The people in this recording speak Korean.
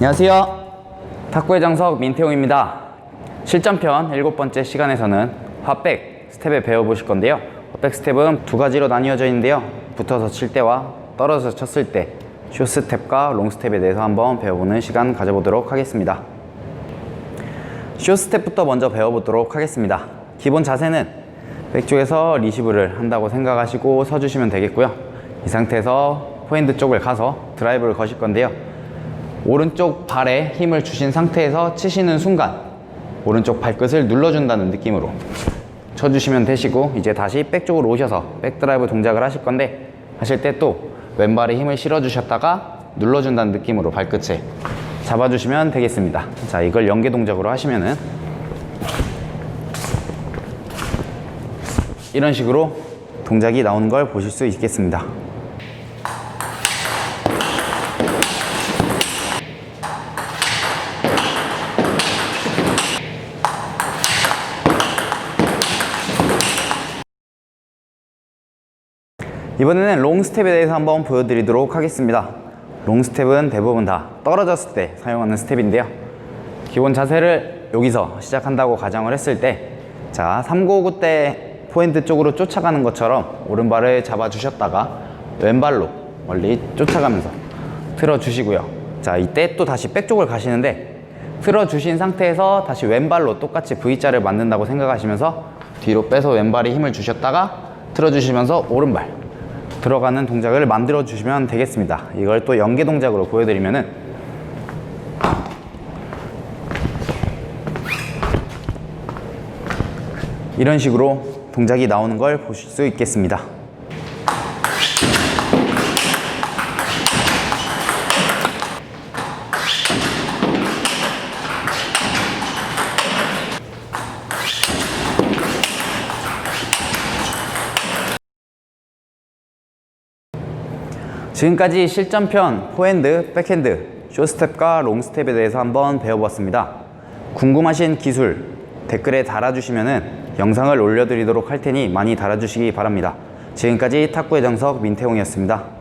안녕하세요. 탁구의 장석 민태웅입니다. 실전편 일곱 번째 시간에서는 핫백 스텝에 배워보실 건데요. 핫백 스텝은 두 가지로 나뉘어져 있는데요. 붙어서 칠 때와 떨어져서 쳤을 때 숏 스텝과 롱 스텝에 대해서 한번 배워보는 시간 가져보도록 하겠습니다. 숏 스텝부터 먼저 배워보도록 하겠습니다. 기본 자세는 백쪽에서 리시브를 한다고 생각하시고 서주시면 되겠고요. 이 상태에서 포핸드 쪽을 가서 드라이브를 거실 건데요. 오른쪽 발에 힘을 주신 상태에서 치시는 순간 오른쪽 발끝을 눌러준다는 느낌으로 쳐주시면 되시고 이제 다시 백 쪽으로 오셔서 백드라이브 동작을 하실 건데 하실 때 또 왼발에 힘을 실어주셨다가 눌러준다는 느낌으로 발끝에 잡아주시면 되겠습니다. 자 이걸 연계 동작으로 하시면은 이런 식으로 동작이 나오는 걸 보실 수 있겠습니다. 이번에는 롱 스텝에 대해서 한번 보여드리도록 하겠습니다. 롱 스텝은 대부분 다 떨어졌을 때 사용하는 스텝인데요. 기본 자세를 여기서 시작한다고 가정을 했을 때, 자, 399 때 포인트 쪽으로 쫓아가는 것처럼 오른발을 잡아주셨다가 왼발로 멀리 쫓아가면서 틀어주시고요. 자, 이때 또 다시 백 쪽을 가시는데 틀어주신 상태에서 다시 왼발로 똑같이 V자를 만든다고 생각하시면서 뒤로 빼서 왼발에 힘을 주셨다가 틀어주시면서 오른발 들어가는 동작을 만들어 주시면 되겠습니다. 이걸 또 연계 동작으로 보여드리면은 이런 식으로 동작이 나오는 걸 보실 수 있겠습니다. 지금까지 실전편 포핸드, 백핸드, 쇼스텝과 롱스텝에 대해서 한번 배워봤습니다. 궁금하신 기술 댓글에 달아주시면 영상을 올려드리도록 할 테니 많이 달아주시기 바랍니다. 지금까지 탁구의 정석 민태용이었습니다.